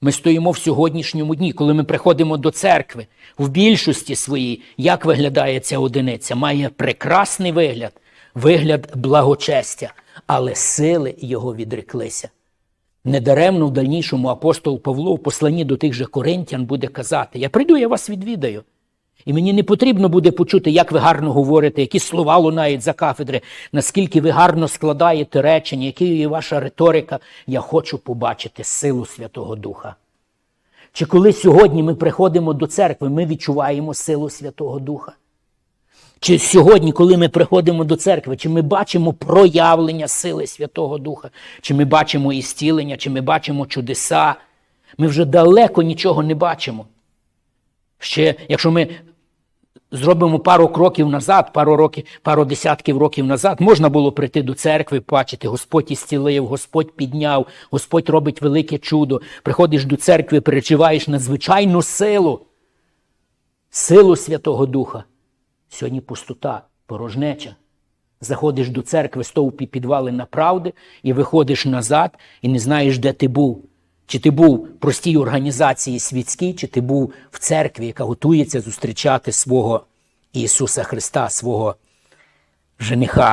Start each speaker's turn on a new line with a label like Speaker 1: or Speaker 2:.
Speaker 1: Ми стоїмо в сьогоднішньому дні, коли ми приходимо до церкви. В більшості своїй, як виглядає ця одиниця? Має прекрасний вигляд, вигляд благочестя, але сили його відреклися. Недаремно в дальнішому апостол Павло в посланні до тих же коринтян буде казати: Я прийду, я вас відвідаю. І мені не потрібно буде почути, як ви гарно говорите, які слова лунають за кафедри, наскільки ви гарно складаєте речення, яка є ваша риторика. Я хочу побачити силу Святого Духа. Чи коли сьогодні ми приходимо до церкви, ми відчуваємо силу Святого Духа? Чи сьогодні, коли ми приходимо до церкви, чи ми бачимо проявлення сили Святого Духа, чи ми бачимо істілення, чи ми бачимо чудеса? Ми вже далеко нічого не бачимо. Ще, якщо ми зробимо пару кроків назад, пару років, пару десятків років назад, можна було прийти до церкви, бачити, Господь ісцілив, Господь підняв, Господь робить велике чудо. Приходиш до церкви, переживаєш надзвичайну силу, силу Святого Духа. Сьогодні пустота, порожнеча. Заходиш до церкви, стовпі підвали на правди, і виходиш назад, і не знаєш, де ти був. Чи ти був в простій організації світській, чи ти був в церкві, яка готується зустрічати свого Ісуса Христа, свого жениха.